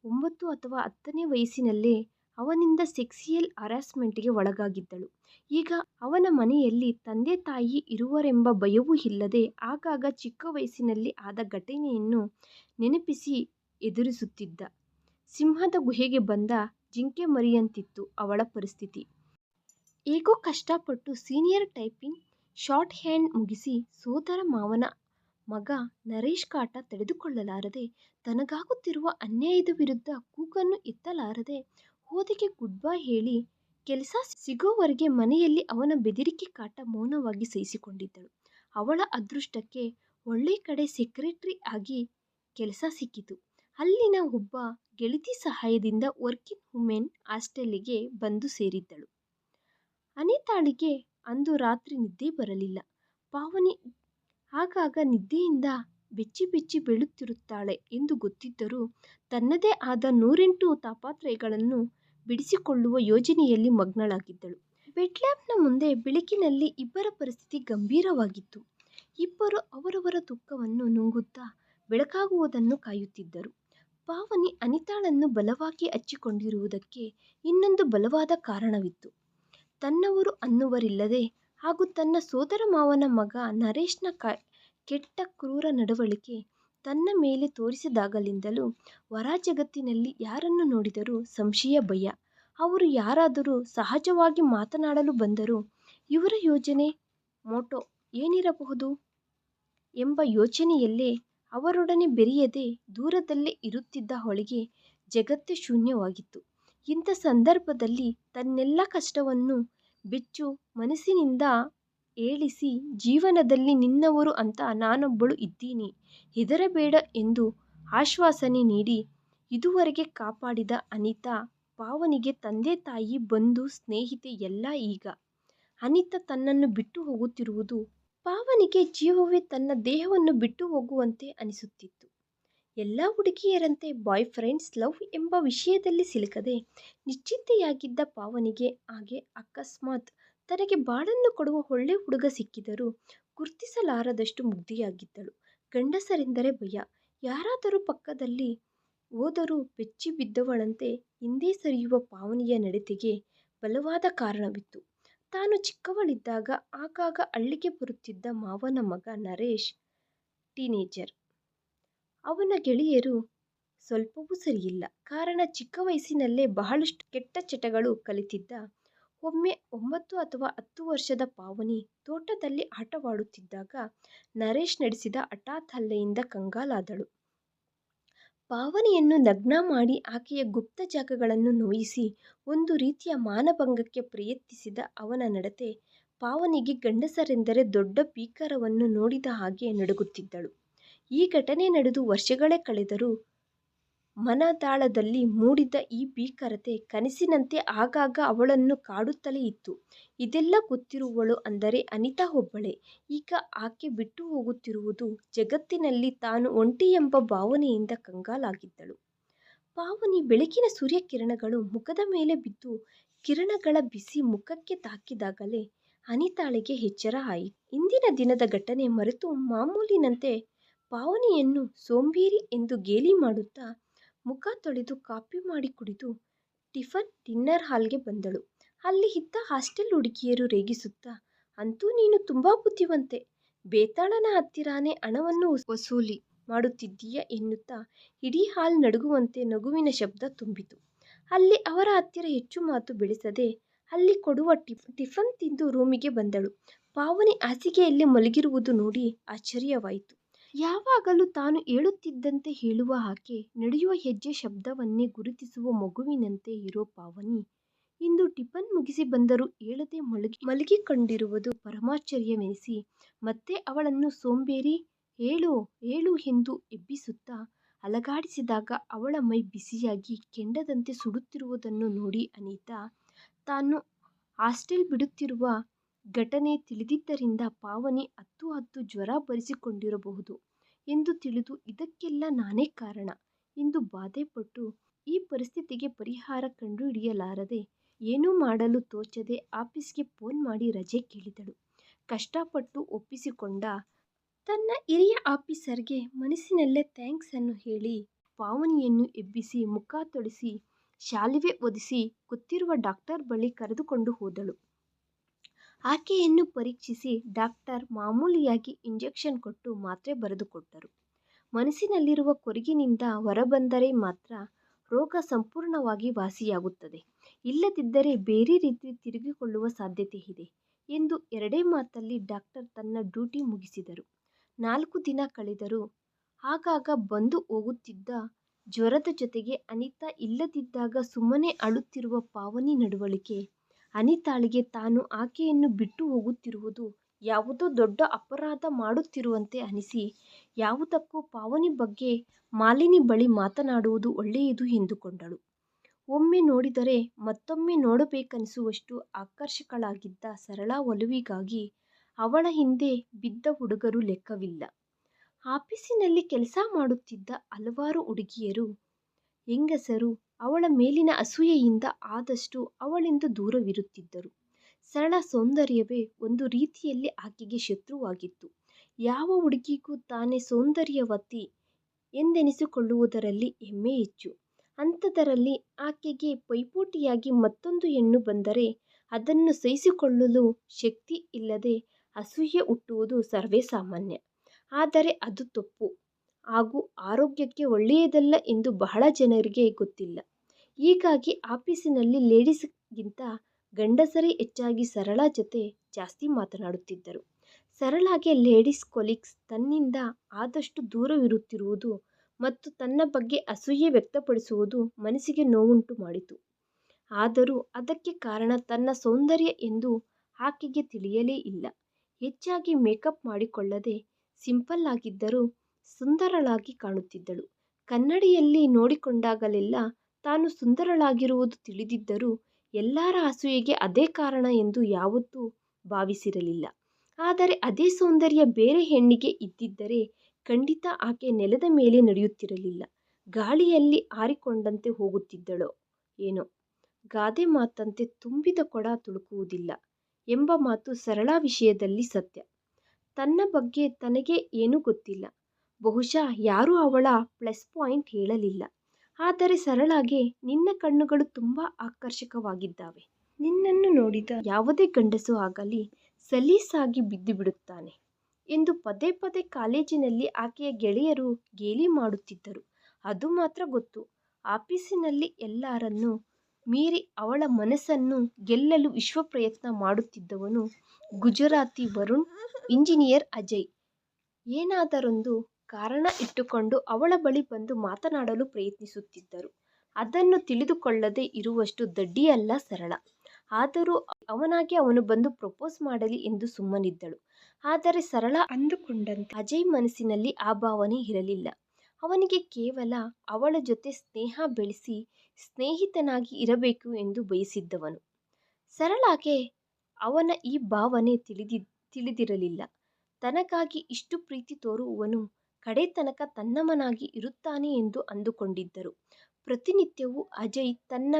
ಒಂಬತ್ತು ಅಥವಾ ಹತ್ತನೇ ವಯಸ್ಸಿನಲ್ಲೇ ಅವನಿಂದ ಸೆಕ್ಸಿಯಲ್ ಹರಾಸ್ಮೆಂಟ್ಗೆ ಒಳಗಾಗಿದ್ದಳು. ಈಗ ಅವನ ಮನೆಯಲ್ಲಿ ತಂದೆ ತಾಯಿ ಇರುವರೆಂಬ ಭಯವೂ ಇಲ್ಲದೆ ಆಗಾಗ ಚಿಕ್ಕ ವಯಸ್ಸಿನಲ್ಲಿ ಆದ ಘಟನೆಯನ್ನು ನೆನಪಿಸಿ ಎದುರಿಸುತ್ತಿದ್ದ ಸಿಂಹದ ಗುಹೆಗೆ ಬಂದ ಜಿಂಕೆಮರಿಯಂತಿತ್ತು ಅವಳ ಪರಿಸ್ಥಿತಿ. ಹೇಗೋ ಕಷ್ಟಪಟ್ಟು ಸೀನಿಯರ್ ಟೈಪಿಂಗ್ ಶಾರ್ಟ್ ಹ್ಯಾಂಡ್ ಮುಗಿಸಿ ಸೋದರ ಮಾವನ ಮಗ ನರೇಶ್ ಕಾಟ ತಡೆದುಕೊಳ್ಳಲಾರದೆ ತನಗಾಗುತ್ತಿರುವ ಅನ್ಯಾಯದ ವಿರುದ್ಧ ಕೂಗನ್ನು ಎತ್ತಲಾರದೆ ಓದಿಗೆ ಗುಡ್ ಬೈ ಹೇಳಿ ಕೆಲಸ ಸಿಗೋವರೆಗೆ ಮನೆಯಲ್ಲಿ ಅವನ ಬೆದರಿಕೆ ಕಾಟ ಮೌನವಾಗಿ ಸಹಿಸಿಕೊಂಡಿದ್ದಳು. ಅವಳ ಅದೃಷ್ಟಕ್ಕೆ ಒಳ್ಳೆ ಕಡೆ ಸೆಕ್ರೆಟರಿ ಆಗಿ ಕೆಲಸ ಸಿಕ್ಕಿತು. ಅಲ್ಲಿನ ಒಬ್ಬ ಗೆಳತಿ ಸಹಾಯದಿಂದ ವರ್ಕಿಂಗ್ ವುಮೆನ್ ಹಾಸ್ಟೆಲ್ಲಿಗೆ ಬಂದು ಸೇರಿದ್ದಳು. ಅನಿತಾಳಿಗೆ ಅಂದು ರಾತ್ರಿ ನಿದ್ದೆ ಬರಲಿಲ್ಲ. ಪಾವನಿ ಆಗಾಗ ನಿದ್ದೆಯಿಂದ ಬೆಚ್ಚಿ ಬೆಚ್ಚಿ ಬೀಳುತ್ತಿರುತ್ತಾಳೆ ಎಂದು ಗೊತ್ತಿದ್ದರೂ ತನ್ನದೇ ಆದ ನೂರೆಂಟು ತಾಪತ್ರಯಗಳನ್ನು ಬಿಡಿಸಿಕೊಳ್ಳುವ ಯೋಜನೆಯಲ್ಲಿ ಮಗ್ನಳಾಗಿದ್ದಳು. ಬೆಡ್ಲ್ಯಾಂಪ್ನ ಮುಂದೆ ಬೆಳಕಿನಲ್ಲಿ ಇಬ್ಬರ ಪರಿಸ್ಥಿತಿ ಗಂಭೀರವಾಗಿತ್ತು. ಇಬ್ಬರೂ ಅವರವರ ದುಃಖವನ್ನು ನುಂಗುತ್ತಾ ಬೆಳಕಾಗುವುದನ್ನು ಕಾಯುತ್ತಿದ್ದರು. ಪಾವನಿ ಅನಿತಾಳನ್ನು ಬಲವಾಗಿ ಹಚ್ಚಿಕೊಂಡಿರುವುದಕ್ಕೆ ಇನ್ನೊಂದು ಬಲವಾದ ಕಾರಣವಿತ್ತು. ತನ್ನವರು ಅನ್ನುವರಿಲ್ಲದೆ ಹಾಗೂ ತನ್ನ ಸೋದರ ಮಾವನ ಮಗ ಕ, ಕೆಟ್ಟ ಕ್ರೂರ ನಡವಳಿಕೆ ತನ್ನ ಮೇಲೆ ತೋರಿಸಿದಾಗಲಿಂದಲೂ ವರ ಜಗತ್ತಿನಲ್ಲಿ ಯಾರನ್ನು ನೋಡಿದರೂ ಸಂಶಯ, ಭಯ. ಅವರು ಯಾರಾದರೂ ಸಹಜವಾಗಿ ಮಾತನಾಡಲು ಬಂದರೂ ಇವರ ಯೋಜನೆ ಮೋಟೋ ಏನಿರಬಹುದು ಎಂಬ ಯೋಚನೆಯಲ್ಲೇ ಅವರೊಡನೆ ಬೆರೆಯದೆ ದೂರದಲ್ಲೇ ಇರುತ್ತಿದ್ದ ಹೊಳಿಗೆ ಜಗತ್ತೇ ಶೂನ್ಯವಾಗಿತ್ತು. ಇಂಥ ಸಂದರ್ಭದಲ್ಲಿ ತನ್ನೆಲ್ಲ ಕಷ್ಟವನ್ನು ಬಿಚ್ಚು ಮನಸ್ಸಿನಿಂದ ಏಳಿಸಿ ಜೀವನದಲ್ಲಿ ನಿನ್ನವರು ಅಂತ ನಾನೊಬ್ಬಳು ಇದ್ದೀನಿ ಹೆದರಬೇಡ ಎಂದು ಆಶ್ವಾಸನೆ ನೀಡಿ ಇದುವರೆಗೆ ಕಾಪಾಡಿದ ಅನಿತಾ ಪಾವನಿಗೆ ತಂದೆ ತಾಯಿ ಬಂದು ಸ್ನೇಹಿತೆ ಎಲ್ಲ ಈಗ ಅನಿತಾ ತನ್ನನ್ನು ಬಿಟ್ಟು ಹೋಗುತ್ತಿರುವುದು ಪಾವನಿಗೆ ಜೀವವೇ ತನ್ನ ದೇಹವನ್ನು ಬಿಟ್ಟು ಹೋಗುವಂತೆ ಅನಿಸುತ್ತಿತ್ತು. ಎಲ್ಲ ಹುಡುಗಿಯರಂತೆ ಬಾಯ್ ಫ್ರೆಂಡ್ಸ್ ಲವ್ ಎಂಬ ವಿಷಯದಲ್ಲಿ ಸಿಲುಕದೆ ನಿಶ್ಚಿಂತೆಯಾಗಿದ್ದ ಪಾವನಿಗೆ ಹಾಗೆ ಅಕಸ್ಮಾತ್ ತನಗೆ ಬಾಳನ್ನು ಕೊಡುವ ಒಳ್ಳೆ ಹುಡುಗ ಸಿಕ್ಕಿದರೂ ಗುರ್ತಿಸಲಾರದಷ್ಟು ಮುಗ್ಧಿಯಾಗಿದ್ದಳು ಗಂಡಸರೆಂದರೆ ಭಯ. ಯಾರಾದರೂ ಪಕ್ಕದಲ್ಲಿ ಹೋದರೂ ಬೆಚ್ಚಿಬಿದ್ದವಳಂತೆ ಹಿಂದೆ ಸರಿಯುವ ಪಾವನಿಯ ನಡತೆಗೆ ಬಲವಾದ ಕಾರಣವಿತ್ತು. ತಾನು ಚಿಕ್ಕವಳಿದ್ದಾಗ ಆಗಾಗ ಹಳ್ಳಿಗೆ ಬರುತ್ತಿದ್ದ ಮಾವನ ಮಗ ನರೇಶ್ ಟೀನೇಜರ್. ಅವನ ಗೆಳೆಯರು ಸ್ವಲ್ಪವೂ ಸರಿಯಿಲ್ಲ. ಕಾರಣ ಚಿಕ್ಕ ವಯಸ್ಸಿನಲ್ಲೇ ಬಹಳಷ್ಟು ಕೆಟ್ಟ ಚಟಗಳು ಕಲಿತಿದ್ದ. ಒಮ್ಮೆ ಒಂಬತ್ತು ಅಥವಾ ಹತ್ತು ವರ್ಷದ ಪಾವನಿ ತೋಟದಲ್ಲಿ ಆಟವಾಡುತ್ತಿದ್ದಾಗ ನರೇಶ್ ನಡೆಸಿದ ಹಠಾತ್ ಹಲ್ಲೆಯಿಂದ ಕಂಗಾಲಾದಳು. ಪಾವನಿಯನ್ನು ನಗ್ನ ಮಾಡಿ ಆಕೆಯ ಗುಪ್ತ ಜಾಗಗಳನ್ನು ನೋಯಿಸಿ ಒಂದು ರೀತಿಯ ಮಾನಭಂಗಕ್ಕೆ ಪ್ರಯತ್ನಿಸಿದ ಅವನ ನಡತೆ ಪಾವನಿಗೆ ಗಂಡಸರೆಂದರೆ ದೊಡ್ಡ ಭೀಕರವನ್ನು ನೋಡಿದ ಹಾಗೆ ನಡುಗುತ್ತಿದ್ದಳು. ಈ ಘಟನೆ ನಡೆದು ವರ್ಷಗಳೇ ಕಳೆದರೂ ಮನದಾಳದಲ್ಲಿ ಮೂಡಿದ್ದ ಈ ಭೀಕರತೆ ಕನಸಿನಂತೆ ಆಗಾಗ ಅವಳನ್ನು ಕಾಡುತ್ತಲೇ ಇತ್ತು. ಇದೆಲ್ಲ ಗೊತ್ತಿರುವಳು ಅಂದರೆ ಅನಿತಾ ಒಬ್ಬಳೇ. ಈಗ ಆಕೆ ಬಿಟ್ಟು ಹೋಗುತ್ತಿರುವುದು ಜಗತ್ತಿನಲ್ಲಿ ತಾನು ಒಂಟಿ ಎಂಬ ಭಾವನೆಯಿಂದ ಕಂಗಾಲಾಗಿದ್ದಳು. ಪಾವನಿ ಬೆಳಕಿನ ಸೂರ್ಯಕಿರಣಗಳು ಮುಖದ ಮೇಲೆ ಬಿದ್ದು ಕಿರಣಗಳ ಬಿಸಿ ಮುಖಕ್ಕೆ ತಾಕಿದಾಗಲೇ ಅನಿತಾಳಿಗೆ ಎಚ್ಚರ ಆಯಿತು. ಇಂದಿನ ದಿನದ ಘಟನೆ ಮರೆತು ಮಾಮೂಲಿನಂತೆ ಪಾವನಿಯನ್ನು ಸೋಂಬೇರಿ ಎಂದು ಗೇಲಿ ಮಾಡುತ್ತಾ ಮುಖ ತೊಳೆದು ಕಾಪಿ ಮಾಡಿ ಕುಡಿದು ಟಿಫನ್ ಡಿನ್ನರ್ ಹಾಲ್ಗೆ ಬಂದಳು. ಅಲ್ಲಿ ಇದ್ದ ಹಾಸ್ಟೆಲ್ ಹುಡುಗಿಯರು ರೇಗಿಸುತ್ತಾ, ಅಂತೂ ನೀನು ತುಂಬಾ ಬುದ್ಧಿವಂತೆ. ಬೇತಾಳನ ಹತ್ತಿರಾನೇ ಹಣವನ್ನು ವಸೂಲಿ ಮಾಡುತ್ತಿದ್ದೀಯ ಎನ್ನುತ್ತಾ ಇಡೀ ಹಾಲ್ ನಡುಗುವಂತೆ ನಗುವಿನ ಶಬ್ದ ತುಂಬಿತು. ಅಲ್ಲಿ ಅವರ ಹತ್ತಿರ ಹೆಚ್ಚು ಮಾತು ಬೆಳೆಸದೆ ಅಲ್ಲಿ ಕೊಡುವ ಟಿಫನ್ ತಿಂದು ರೂಮಿಗೆ ಬಂದಳು. ಪಾವನಿ ಹಾಸಿಗೆಯಲ್ಲಿ ಮಲಗಿರುವುದು ನೋಡಿ ಆಶ್ಚರ್ಯವಾಯಿತು. ಯಾವಾಗಲೂ ತಾನು ಹೇಳುತ್ತಿದ್ದಂತೆ ಹೇಳುವ ಆಕೆ ನಡೆಯುವ ಹೆಜ್ಜೆ ಶಬ್ದವನ್ನೇ ಗುರುತಿಸುವ ಮಗುವಿನಂತೆ ಇರೋ ಪಾವನಿ ಇಂದು ಟಿಫನ್ ಮುಗಿಸಿ ಬಂದರೂ ಹೇಳದೆ ಮಲಗಿಕೊಂಡಿರುವುದು ಪರಮಾಶ್ಚರ್ಯವೆನಿಸಿ. ಮತ್ತೆ ಅವಳನ್ನು ಸೋಂಬೇರಿ ಏಳು ಏಳು ಎಂದು ಎಬ್ಬಿಸುತ್ತಾ ಅಲಗಾಡಿಸಿದಾಗ ಅವಳ ಮೈ ಬಿಸಿಯಾಗಿ ಕೆಂಡದಂತೆ ಸುಡುತ್ತಿರುವುದನ್ನು ನೋಡಿ ಅನಿತಾ ತಾನು ಹಾಸ್ಟೆಲ್ ಬಿಡುತ್ತಿರುವ ಘಟನೆ ತಿಳಿದಿದ್ದರಿಂದ ಪಾವನಿ ಹತ್ತು ಹತ್ತು ಜ್ವರ ಬರಿಸಿಕೊಂಡಿರಬಹುದು ಎಂದು ತಿಳಿದು ಇದಕ್ಕೆಲ್ಲ ನಾನೇ ಕಾರಣ ಎಂದು ಬಾಧೆಪಟ್ಟು ಈ ಪರಿಸ್ಥಿತಿಗೆ ಪರಿಹಾರ ಕಂಡುಹಿಡಿಯಲಾರದೆ ಏನೂ ಮಾಡಲು ತೋಚದೆ ಆಫೀಸ್ಗೆ ಫೋನ್ ಮಾಡಿ ರಜೆ ಕೇಳಿದಳು. ಕಷ್ಟಪಟ್ಟು ಒಪ್ಪಿಸಿಕೊಂಡ ತನ್ನ ಹಿರಿಯ ಆಫೀಸರ್ಗೆ ಮನಸ್ಸಿನಲ್ಲೇ ಥ್ಯಾಂಕ್ಸ್ ಅನ್ನು ಹೇಳಿ ಪಾವನಿಯನ್ನು ಎಬ್ಬಿಸಿ ಮುಖ ತೊಳೆಸಿ ಶಾಲಿವೆ ಒದಿಸಿ ಗೊತ್ತಿರುವ ಡಾಕ್ಟರ್ ಬಳಿ ಕರೆದುಕೊಂಡು ಹೋದಳು. ಆಕೆಯನ್ನು ಪರೀಕ್ಷಿಸಿ ಡಾಕ್ಟರ್ ಮಾಮೂಲಿಯಾಗಿ ಇಂಜೆಕ್ಷನ್ ಕೊಟ್ಟು ಮಾತ್ರೆ ಬರೆದುಕೊಟ್ಟರು. ಮನಸ್ಸಿನಲ್ಲಿರುವ ಕೊರಗಿನಿಂದ ಹೊರಬಂದರೆ ಮಾತ್ರ ರೋಗ ಸಂಪೂರ್ಣವಾಗಿ ವಾಸಿಯಾಗುತ್ತದೆ. ಇಲ್ಲದಿದ್ದರೆ ಬೇರೆ ರೀತಿ ತಿರುಗಿಕೊಳ್ಳುವ ಸಾಧ್ಯತೆ ಇದೆ ಎಂದು ಎರಡೇ ಮಾತಲ್ಲಿ ಡಾಕ್ಟರ್ ತನ್ನ ಡ್ಯೂಟಿ ಮುಗಿಸಿದರು. ನಾಲ್ಕು ದಿನ ಕಳೆದರೂ ಆಗಾಗ ಬಂದು ಹೋಗುತ್ತಿದ್ದ ಜ್ವರದ ಜೊತೆಗೆ ಅನಿತಾ ಇಲ್ಲದಿದ್ದಾಗ ಸುಮ್ಮನೆ ಅಳುತ್ತಿರುವ ಪಾವನಿ ನಡವಳಿಕೆ ಅನಿತಾಳಿಗೆ ತಾನು ಆಕೆಯನ್ನು ಬಿಟ್ಟು ಹೋಗುತ್ತಿರುವುದು ಯಾವುದೋ ದೊಡ್ಡ ಅಪರಾಧ ಮಾಡುತ್ತಿರುವಂತೆ ಅನಿಸಿ ಯಾವುದಕ್ಕೂ ಪಾವನಿ ಬಗ್ಗೆ ಮಾಲಿನಿ ಬಳಿ ಮಾತನಾಡುವುದು ಒಳ್ಳೆಯದು ಎಂದುಕೊಂಡಳು. ಒಮ್ಮೆ ನೋಡಿದರೆ ಮತ್ತೊಮ್ಮೆ ನೋಡಬೇಕನಿಸುವಷ್ಟು ಆಕರ್ಷಕಳಾಗಿದ್ದ ಸರಳಾ ಒಲವಿಗಾಗಿ ಅವಳ ಹಿಂದೆ ಬಿದ್ದ ಹುಡುಗರು ಲೆಕ್ಕವಿಲ್ಲ. ಆಫೀಸಿನಲ್ಲಿ ಕೆಲಸ ಮಾಡುತ್ತಿದ್ದ ಹಲವಾರು ಹುಡುಗಿಯರು, ಹೆಂಗಸರು ಅವಳ ಮೇಲಿನ ಅಸೂಯೆಯಿಂದ ಆದಷ್ಟು ಅವಳಿಂದ ದೂರವಿರುತ್ತಿದ್ದರು. ಸರಳ ಸೌಂದರ್ಯವೇ ಒಂದು ರೀತಿಯಲ್ಲಿ ಆಕೆಗೆ ಶತ್ರುವಾಗಿತ್ತು. ಯಾವ ಹುಡುಗಿಗೂ ತಾನೇ ಸೌಂದರ್ಯವತಿ ಎಂದೆನಿಸಿಕೊಳ್ಳುವುದರಲ್ಲಿ ಹೆಮ್ಮೆ ಹೆಚ್ಚು. ಅಂಥದರಲ್ಲಿ ಆಕೆಗೆ ಪೈಪೋಟಿಯಾಗಿ ಮತ್ತೊಂದು ಹೆಣ್ಣು ಬಂದರೆ ಅದನ್ನು ಸಹಿಸಿಕೊಳ್ಳಲು ಶಕ್ತಿ ಇಲ್ಲದೆ ಅಸೂಯೆ ಹುಟ್ಟುವುದು ಸರ್ವೇಸಾಮಾನ್ಯ. ಆದರೆ ಅದು ತಪ್ಪು ಹಾಗೂ ಆರೋಗ್ಯಕ್ಕೆ ಒಳ್ಳೆಯದಲ್ಲ ಎಂದು ಬಹಳ ಜನರಿಗೆ ಗೊತ್ತಿಲ್ಲ. ಹೀಗಾಗಿ ಆಫೀಸಿನಲ್ಲಿ ಲೇಡೀಸ್ಗಿಂತ ಗಂಡಸರೇ ಹೆಚ್ಚಾಗಿ ಸರಳ ಜೊತೆ ಜಾಸ್ತಿ ಮಾತನಾಡುತ್ತಿದ್ದರು. ಸರಳಾಗೆ ಲೇಡೀಸ್ ಕೊಲೀಗ್ಸ್ ತನ್ನಿಂದ ಆದಷ್ಟು ದೂರವಿರುತ್ತಿರುವುದು ಮತ್ತು ತನ್ನ ಬಗ್ಗೆ ಅಸೂಯೆ ವ್ಯಕ್ತಪಡಿಸುವುದು ಮನಸ್ಸಿಗೆ ನೋವುಂಟು ಮಾಡಿತು. ಆದರೂ ಅದಕ್ಕೆ ಕಾರಣ ತನ್ನ ಸೌಂದರ್ಯ ಎಂದು ಆಕೆಗೆ ತಿಳಿಯಲೇ ಇಲ್ಲ. ಹೆಚ್ಚಾಗಿ ಮೇಕಪ್ ಮಾಡಿಕೊಳ್ಳದೆ ಸಿಂಪಲ್ ಆಗಿದ್ದರೂ ಸುಂದರಳಾಗಿ ಕಾಣುತ್ತಿದ್ದಳು. ಕನ್ನಡಿಯಲ್ಲಿ ನೋಡಿಕೊಂಡಾಗಲೆಲ್ಲ ತಾನು ಸುಂದರಳಾಗಿರುವುದು ತಿಳಿದಿದ್ದರೂ ಎಲ್ಲರ ಅಸೂಯೆಗೆ ಅದೇ ಕಾರಣ ಎಂದು ಯಾವತ್ತೂ ಭಾವಿಸಿರಲಿಲ್ಲ. ಆದರೆ ಅದೇ ಸೌಂದರ್ಯ ಬೇರೆ ಹೆಣ್ಣಿಗೆ ಇದ್ದಿದ್ದರೆ ಖಂಡಿತ ಆಕೆ ನೆಲದ ಮೇಲೆ ನಡೆಯುತ್ತಿರಲಿಲ್ಲ, ಗಾಳಿಯಲ್ಲಿ ಆರಿಕೊಂಡಂತೆ ಹೋಗುತ್ತಿದ್ದಳೋ ಏನೋ. ಗಾದೆ ಮಾತಂತೆ ತುಂಬಿದ ಕೊಡ ತುಳುಕುವುದಿಲ್ಲ ಎಂಬ ಮಾತು ಸರಳ ವಿಷಯದಲ್ಲಿ ಸತ್ಯ. ತನ್ನ ಬಗ್ಗೆ ತನಗೆ ಏನೂ ಗೊತ್ತಿಲ್ಲ. ಬಹುಶಃ ಯಾರೂ ಅವಳ ಪ್ಲಸ್ ಪಾಯಿಂಟ್ ಹೇಳಲಿಲ್ಲ. ಆದರೆ ಸರಳಾಗೆ ನಿನ್ನ ಕಣ್ಣುಗಳು ತುಂಬಾ ಆಕರ್ಷಕವಾಗಿದ್ದಾವೆ. ನಿನ್ನನ್ನು ನೋಡಿದ ಯಾವುದೇ ಗಂಡಸು ಆಗಲಿ ಸಲೀಸಾಗಿ ಬಿದ್ದುಬಿಡುತ್ತಾನೆ ಎಂದು ಪದೇ ಪದೇ ಕಾಲೇಜಿನಲ್ಲಿ ಆಕೆಯ ಗೆಳೆಯರು ಗೇಲಿ ಮಾಡುತ್ತಿದ್ದರು. ಅದು ಮಾತ್ರ ಗೊತ್ತು, ಆಫೀಸಿನಲ್ಲಿ ಎಲ್ಲರನ್ನೂ ಮೀರಿ ಅವಳ ಮನಸ್ಸನ್ನು ಗೆಲ್ಲಲು ವಿಶ್ವಪ್ರಯತ್ನ ಮಾಡುತ್ತಿದ್ದವನು ಗುಜರಾತಿ ವರುಣ್, ಇಂಜಿನಿಯರ್ ಅಜಯ್. ಏನಾದರೊಂದು ಕಾರಣ ಇಟ್ಟುಕೊಂಡು ಅವಳ ಬಳಿ ಬಂದು ಮಾತನಾಡಲು ಪ್ರಯತ್ನಿಸುತ್ತಿದ್ದರು. ಅದನ್ನು ತಿಳಿದುಕೊಳ್ಳದೆ ಇರುವಷ್ಟು ದಡ್ಡಿಯಲ್ಲ ಸರಳ ಆದರೂ ಅವನಾಗೆ ಅವನು ಬಂದು ಪ್ರಪೋಸ್ ಮಾಡಲಿ ಎಂದು ಸುಮ್ಮನಿದ್ದಳು. ಆದರೆ ಸರಳ ಅಂದುಕೊಂಡಂತೆ ಅಜಯ್ ಮನಸ್ಸಿನಲ್ಲಿ ಆ ಭಾವನೆ ಇರಲಿಲ್ಲ. ಅವನಿಗೆ ಕೇವಲ ಅವಳ ಜೊತೆ ಸ್ನೇಹ ಬೆಳೆಸಿ ಸ್ನೇಹಿತನಾಗಿ ಇರಬೇಕು ಎಂದು ಬಯಸಿದ್ದವನು. ಸರಳಾಗೆ ಅವನ ಈ ಭಾವನೆ ತಿಳಿದಿ ತಿಳಿದಿರಲಿಲ್ಲ. ತನಗಾಗಿ ಇಷ್ಟು ಪ್ರೀತಿ ತೋರುವವನು ಕಡೇತನಕ ತನ್ನಮನಾಗಿ ಇರುತ್ತಾನೆ ಎಂದು ಅಂದುಕೊಂಡಿದ್ದರು. ಪ್ರತಿನಿತ್ಯವೂ ಅಜಯ್ ತನ್ನ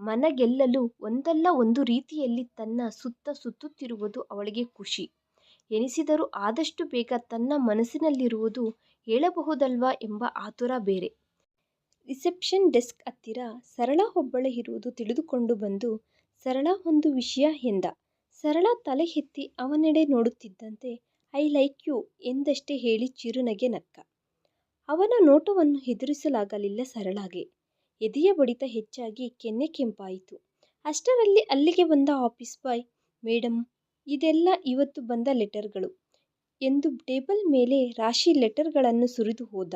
ಮನ ಗೆಲ್ಲಲು ಒಂದಲ್ಲ ಒಂದು ರೀತಿಯಲ್ಲಿ ತನ್ನ ಸುತ್ತ ಸುತ್ತುತ್ತಿರುವುದು ಅವಳಿಗೆ ಖುಷಿ ಎನಿಸಿದರೂ ಆದಷ್ಟು ಬೇಗ ತನ್ನ ಮನಸ್ಸಿನಲ್ಲಿರುವುದು ಹೇಳಬಹುದಲ್ವಾ ಎಂಬ ಆತುರ ಬೇರೆ. ರಿಸೆಪ್ಷನ್ ಡೆಸ್ಕ್ ಹತ್ತಿರ ಸರಳ ಒಬ್ಬಳೆ ಇರುವುದು ತಿಳಿದುಕೊಂಡು ಬಂದು, ಸರಳ ಒಂದು ವಿಷಯ ಎಂದ. ಸರಳ ತಲೆ ಎತ್ತಿ ಅವನೆಡೆ ನೋಡುತ್ತಿದ್ದಂತೆ ಐ ಲೈಕ್ ಯು ಎಂದಷ್ಟೇ ಹೇಳಿ ಚಿರುನಗೆ ನಕ್ಕ. ಅವನ ನೋಟವನ್ನು ಎದುರಿಸಲಾಗಲಿಲ್ಲ ಸರಳಾಗೆ. ಎದೆಯ ಬಡಿತ ಹೆಚ್ಚಾಗಿ ಕೆನ್ನೆ ಕೆಂಪಾಯಿತು. ಅಷ್ಟರಲ್ಲಿ ಅಲ್ಲಿಗೆ ಬಂದ ಆಫೀಸ್ ಬಾಯ್ ಮೇಡಮ್ ಇದೆಲ್ಲ ಇವತ್ತು ಬಂದ ಲೆಟರ್ಗಳು ಎಂದು ಟೇಬಲ್ ಮೇಲೆ ರಾಶಿ ಲೆಟರ್ಗಳನ್ನು ಸುರಿದು ಹೋದ.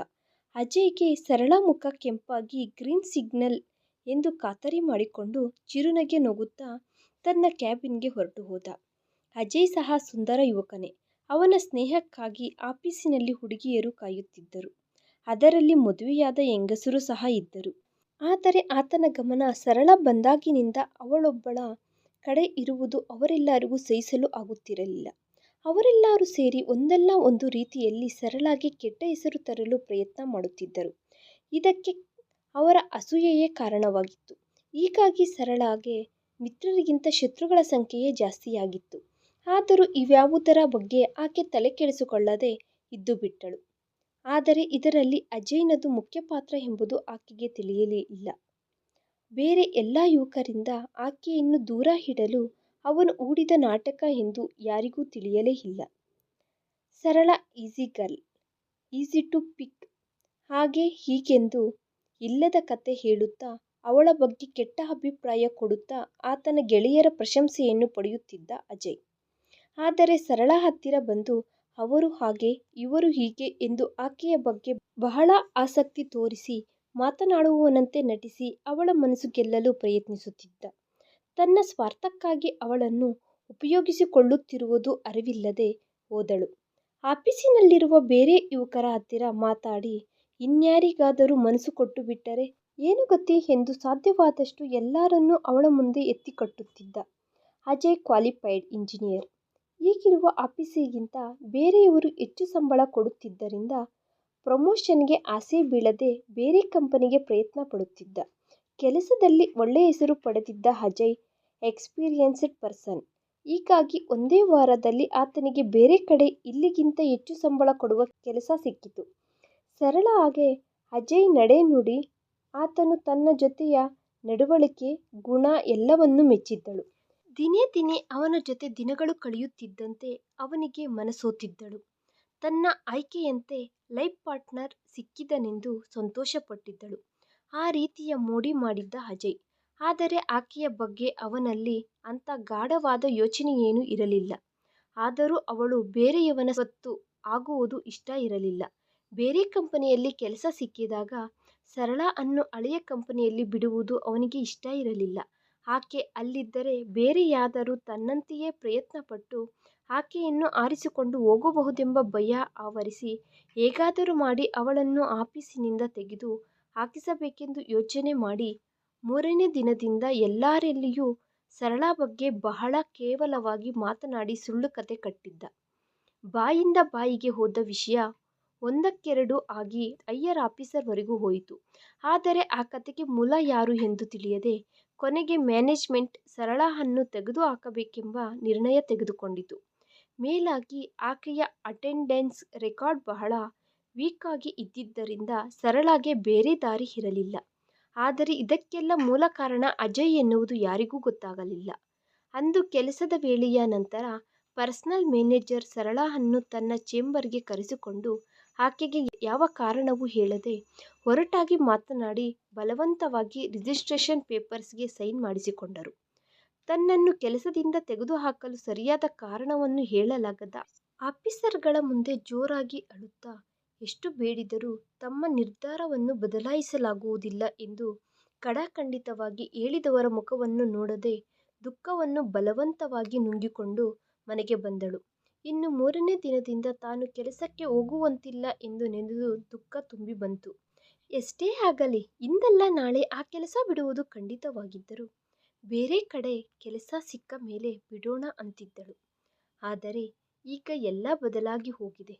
ಅಜಯ್ಗೆ ಸರಳ ಮುಖ ಕೆಂಪಾಗಿ ಗ್ರೀನ್ ಸಿಗ್ನಲ್ ಎಂದು ಖಾತರಿ ಮಾಡಿಕೊಂಡು ಚಿರುನಗೆ ನಗುತ್ತಾ ತನ್ನ ಕ್ಯಾಬಿನ್ಗೆ ಹೊರಟು ಹೋದ ಅಜಯ್ ಸಹ ಸುಂದರ ಯುವಕನೇ. ಅವನ ಸ್ನೇಹಕ್ಕಾಗಿ ಆಫೀಸಿನಲ್ಲಿ ಹುಡುಗಿಯರು ಕಾಯುತ್ತಿದ್ದರು. ಅದರಲ್ಲಿ ಮದುವೆಯಾದ ಹೆಂಗಸರು ಸಹ ಇದ್ದರು. ಆದರೆ ಆತನ ಗಮನ ಸರಳ ಬಂದಾಗಿನಿಂದ ಅವಳೊಬ್ಬಳ ಕಡೆ ಇರುವುದು ಅವರೆಲ್ಲರಿಗೂ ಸಹಿಸಲು ಆಗುತ್ತಿರಲಿಲ್ಲ. ಅವರೆಲ್ಲರೂ ಸೇರಿ ಒಂದಲ್ಲ ಒಂದು ರೀತಿಯಲ್ಲಿ ಸರಳಾಗಿ ಕೆಟ್ಟ ಹೆಸರು ತರಲು ಪ್ರಯತ್ನ ಮಾಡುತ್ತಿದ್ದರು. ಇದಕ್ಕೆ ಅವರ ಅಸೂಯೆಯೇ ಕಾರಣವಾಗಿತ್ತು. ಹೀಗಾಗಿ ಸರಳಾಗೆ ಮಿತ್ರರಿಗಿಂತ ಶತ್ರುಗಳ ಸಂಖ್ಯೆಯೇ ಜಾಸ್ತಿಯಾಗಿತ್ತು. ಆದರೂ ಇವ್ಯಾವುದರ ಬಗ್ಗೆ ಆಕೆ ತಲೆಕೆಡಿಸಿಕೊಳ್ಳದೆ ಇದ್ದುಬಿಟ್ಟಳು. ಆದರೆ ಇದರಲ್ಲಿ ಅಜಯ್ನದು ಮುಖ್ಯ ಪಾತ್ರ ಎಂಬುದು ಆಕೆಗೆ ತಿಳಿಯಲೇ ಇಲ್ಲ. ಬೇರೆ ಎಲ್ಲ ಯುವಕರಿಂದ ಆಕೆಯನ್ನು ದೂರ ಇಡಲು ಅವನು ಹೂಡಿದ ನಾಟಕ ಎಂದು ಯಾರಿಗೂ ತಿಳಿಯಲೇ ಇಲ್ಲ. ಸರಳ easy girl, easy to pick ಹಾಗೆ ಹೀಗೆಂದು ಇಲ್ಲದ ಕತೆ ಹೇಳುತ್ತಾ ಅವಳ ಬಗ್ಗೆ ಕೆಟ್ಟ ಅಭಿಪ್ರಾಯ ಕೊಡುತ್ತಾ ಆತನ ಗೆಳೆಯರ ಪ್ರಶಂಸೆಯನ್ನು ಪಡೆಯುತ್ತಿದ್ದ ಅಜಯ್. ಆದರೆ ಸರಳ ಹತ್ತಿರ ಬಂದು, ಅವರು ಹಾಗೆ, ಇವರು ಹೀಗೆ ಎಂದು ಆಕೆಯ ಬಗ್ಗೆ ಬಹಳ ಆಸಕ್ತಿ ತೋರಿಸಿ, ಮಾತನಾಡುವವನಂತೆ ನಟಿಸಿ ಅವಳ ಮನಸ್ಸು ಗೆಲ್ಲಲು ಪ್ರಯತ್ನಿಸುತ್ತಿದ್ದ. ತನ್ನ ಸ್ವಾರ್ಥಕ್ಕಾಗಿ ಅವಳನ್ನು ಉಪಯೋಗಿಸಿಕೊಳ್ಳುತ್ತಿರುವುದು ಅರಿವಿಲ್ಲದೆ ಹೋದಳು. ಆಫೀಸಿನಲ್ಲಿರುವ ಬೇರೆ ಯುವಕರ ಹತ್ತಿರ ಮಾತಾಡಿ, ಇನ್ಯಾರಿಗಾದರೂ ಮನಸ್ಸು ಕೊಟ್ಟುಬಿಟ್ಟರೆ ಏನು ಗತಿ ಎಂದು ಸಾಧ್ಯವಾದಷ್ಟು ಎಲ್ಲರನ್ನೂ ಅವಳ ಮುಂದೆ ಎತ್ತಿಕಟ್ಟುತ್ತಿದ್ದ. Ajay qualified engineer. ಈಗಿರುವ ಆಫೀಸಿಗಿಂತ ಬೇರೆಯವರು ಹೆಚ್ಚು ಸಂಬಳ ಕೊಡುತ್ತಿದ್ದರಿಂದ ಪ್ರಮೋಷನ್ಗೆ ಆಸೆ ಬೀಳದೆ ಬೇರೆ ಕಂಪನಿಗೆ ಪ್ರಯತ್ನ ಪಡುತ್ತಿದ್ದ. ಕೆಲಸದಲ್ಲಿ ಒಳ್ಳೆ ಹೆಸರು ಪಡೆದಿದ್ದ ಅಜಯ್ ಎಕ್ಸ್ಪೀರಿಯನ್ಸ್ಡ್ ಪರ್ಸನ್. ಹೀಗಾಗಿ ಒಂದೇ ವಾರದಲ್ಲಿ ಆತನಿಗೆ ಬೇರೆ ಕಡೆ ಇಲ್ಲಿಗಿಂತ ಹೆಚ್ಚು ಸಂಬಳ ಕೊಡುವ ಕೆಲಸ ಸಿಕ್ಕಿತು. ಸರಳ ಹಾಗೆ ಅಜಯ್ ನಡೆ ನುಡಿ, ಆತನು ತನ್ನ ಜೊತೆಯ ನಡವಳಿಕೆ, ಗುಣ ಎಲ್ಲವನ್ನೂ ಮೆಚ್ಚಿದ್ದಳು. ದಿನೇ ದಿನೇ ಅವನ ಜೊತೆ ದಿನಗಳು ಕಳೆಯುತ್ತಿದ್ದಂತೆ ಅವನಿಗೆ ಮನಸೋತಿದ್ದಳು. ತನ್ನ ಆಯ್ಕೆಯಂತೆ ಲೈಫ್ ಪಾರ್ಟ್ನರ್ ಸಿಕ್ಕಿದನೆಂದು ಸಂತೋಷಪಟ್ಟಿದ್ದಳು. ಆ ರೀತಿಯ ಮೋಡಿ ಮಾಡಿದ್ದ ಅಜಯ್. ಆದರೆ ಆಕೆಯ ಬಗ್ಗೆ ಅವನಲ್ಲಿ ಅಂಥ ಗಾಢವಾದ ಯೋಚನೆಯೇನೂ ಇರಲಿಲ್ಲ. ಆದರೂ ಅವಳು ಬೇರೆಯವನ ಸತ್ತು ಆಗುವುದು ಇಷ್ಟ ಇರಲಿಲ್ಲ. ಬೇರೆ ಕಂಪನಿಯಲ್ಲಿ ಕೆಲಸ ಸಿಕ್ಕಿದಾಗ ಸರಳ ಅನ್ನು ಹಳೆಯ ಕಂಪನಿಯಲ್ಲಿ ಬಿಡುವುದು ಅವನಿಗೆ ಇಷ್ಟ ಇರಲಿಲ್ಲ. ಆಕೆ ಅಲ್ಲಿದ್ದರೆ ಬೇರೆಯಾದರೂ ತನ್ನಂತೆಯೇ ಪ್ರಯತ್ನಪಟ್ಟು ಆಕೆಯನ್ನು ಆರಿಸಿಕೊಂಡು ಹೋಗಬಹುದೆಂಬ ಭಯ ಆವರಿಸಿ ಹೇಗಾದರೂ ಮಾಡಿ ಅವಳನ್ನು ಆಫೀಸಿನಿಂದ ತೆಗೆದು ಹಾಕಿಸಬೇಕೆಂದು ಯೋಚನೆ ಮಾಡಿ ಮೂರನೇ ದಿನದಿಂದ ಎಲ್ಲರಲ್ಲಿಯೂ ಸರಳ ಬಗ್ಗೆ ಬಹಳ ಕೇವಲವಾಗಿ ಮಾತನಾಡಿ ಸುಳ್ಳು ಕತೆ ಕಟ್ಟಿದ್ದ. ಬಾಯಿಂದ ಬಾಯಿಗೆ ಹೋದ ವಿಷಯ ಒಂದಕ್ಕೆರಡು ಆಗಿ ಅಯ್ಯರ್ ಆಫೀಸರ್ ವರೆಗೂ ಹೋಯಿತು. ಆದರೆ ಆ ಕತೆಗೆ ಮೂಲ ಯಾರು ಎಂದು ತಿಳಿಯದೆ ಕೊನೆಗೆ ಮ್ಯಾನೇಜ್ಮೆಂಟ್ ಸರಳ ಅನ್ನು ತೆಗೆದು ಹಾಕಬೇಕೆಂಬ ನಿರ್ಣಯ ತೆಗೆದುಕೊಂಡಿತು. ಮೇಲಾಗಿ ಆಕೆಯ ಅಟೆಂಡೆನ್ಸ್ ರೆಕಾರ್ಡ್ ಬಹಳ ವೀಕ್ ಆಗಿ ಇದ್ದಿದ್ದರಿಂದ ಸರಳಾಗೆ ಬೇರೆ ದಾರಿ ಇರಲಿಲ್ಲ. ಆದರೆ ಇದಕ್ಕೆಲ್ಲ ಮೂಲ ಕಾರಣ ಅಜಯ್ ಎನ್ನುವುದು ಯಾರಿಗೂ ಗೊತ್ತಾಗಲಿಲ್ಲ. ಅಂದು ಕೆಲಸದ ವೇಳೆಯ ನಂತರ ಪರ್ಸನಲ್ ಮ್ಯಾನೇಜರ್ ಸರಳಾಳನ್ನು ತನ್ನ ಚೇಂಬರ್ಗೆ ಕರೆಸಿಕೊಂಡು ಆಕೆಗೆ ಯಾವ ಕಾರಣವೂ ಹೇಳದೆ ಒರಟಾಗಿ ಮಾತನಾಡಿ ಬಲವಂತವಾಗಿ ರಿಜಿಸ್ಟ್ರೇಷನ್ ಪೇಪರ್ಸ್ಗೆ ಸೈನ್ ಮಾಡಿಸಿಕೊಂಡರು. ತನ್ನನ್ನು ಕೆಲಸದಿಂದ ತೆಗೆದುಹಾಕಲು ಸರಿಯಾದ ಕಾರಣವನ್ನು ಹೇಳಲಾಗದ ಆಫೀಸರ್ಗಳ ಮುಂದೆ ಜೋರಾಗಿ ಅಳುತ್ತಾ ಎಷ್ಟು ಬೇಡಿದರೂ ತಮ್ಮ ನಿರ್ಧಾರವನ್ನು ಬದಲಾಯಿಸಲಾಗುವುದಿಲ್ಲ ಎಂದು ಕಡಾಖಂಡಿತವಾಗಿ ಹೇಳಿದವರ ಮುಖವನ್ನು ನೋಡದೆ ದುಃಖವನ್ನು ಬಲವಂತವಾಗಿ ನುಂಗಿಕೊಂಡು ಮನೆಗೆ ಬಂದಳು. ಇನ್ನು ಮೂರನೇ ದಿನದಿಂದ ತಾನು ಕೆಲಸಕ್ಕೆ ಹೋಗುವಂತಿಲ್ಲ ಎಂದು ನೆನೆದು ದುಃಖ ತುಂಬಿ ಬಂತು. ಎಷ್ಟೇ ಆಗಲಿ, ಇಂದಲ್ಲ ನಾಳೆ ಆ ಕೆಲಸ ಬಿಡುವುದು ಖಂಡಿತವಾಗಿದ್ದರೂ ಬೇರೆ ಕಡೆ ಕೆಲಸ ಸಿಕ್ಕ ಮೇಲೆ ಬಿಡೋಣ ಅಂತಿದ್ದಳು. ಆದರೆ ಈಗ ಎಲ್ಲ ಬದಲಾಗಿ ಹೋಗಿದೆ.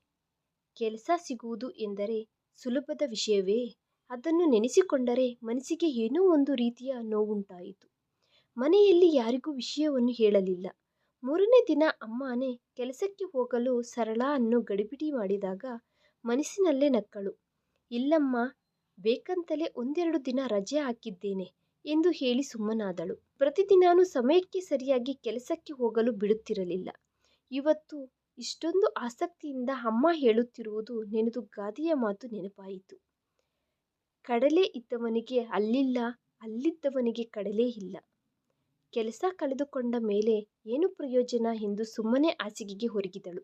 ಕೆಲಸ ಸಿಗುವುದು ಎಂದರೆ ಸುಲಭದ ವಿಷಯವೇ? ಅದನ್ನು ನೆನೆಸಿಕೊಂಡರೆ ಮನಸ್ಸಿಗೆ ಏನೋ ಒಂದು ರೀತಿಯ ನೋವುಂಟಾಯಿತು. ಮನೆಯಲ್ಲಿ ಯಾರಿಗೂ ವಿಷಯವನ್ನು ಹೇಳಲಿಲ್ಲ. ಮೂರನೇ ದಿನ ಅಮ್ಮನೇ ಕೆಲಸಕ್ಕೆ ಹೋಗಲು ಸರಳಾಳನ್ನು ಗಡಿಬಿಡಿ ಮಾಡಿದಾಗ ಮನಸ್ಸಿನಲ್ಲೇ ನಕ್ಕಳು. ಇಲ್ಲಮ್ಮ, ಬೇಕಂತಲೇ ಒಂದೆರಡು ದಿನ ರಜೆ ಹಾಕಿದ್ದೇನೆ, ಎಂದು ಹೇಳಿ ಸುಮ್ಮನಾದಳು. ಪ್ರತಿದಿನಾನು ಸಮಯಕ್ಕೆ ಸರಿಯಾಗಿ ಕೆಲಸಕ್ಕೆ ಹೋಗಲು ಬಿಡುತ್ತಿರಲಿಲ್ಲ. ಇವತ್ತು ಇಷ್ಟೊಂದು ಆಸಕ್ತಿಯಿಂದ ಅಮ್ಮ ಹೇಳುತ್ತಿರುವುದು ನೆನೆದು ಗಾದೆಯ ಮಾತು ನೆನಪಾಯಿತು. ಕಡಲೆ ಇದ್ದವನಿಗೆ ಅಲ್ಲಿಲ್ಲ, ಅಲ್ಲಿದ್ದವನಿಗೆ ಕಡಲೆ ಇಲ್ಲ. ಕೆಲಸ ಕಳೆದುಕೊಂಡ ಮೇಲೆ ಏನು ಪ್ರಯೋಜನ ಎಂದು ಸುಮ್ಮನೆ ಹಾಸಿಗೆಗೆ ಹೊರಗಿದಳು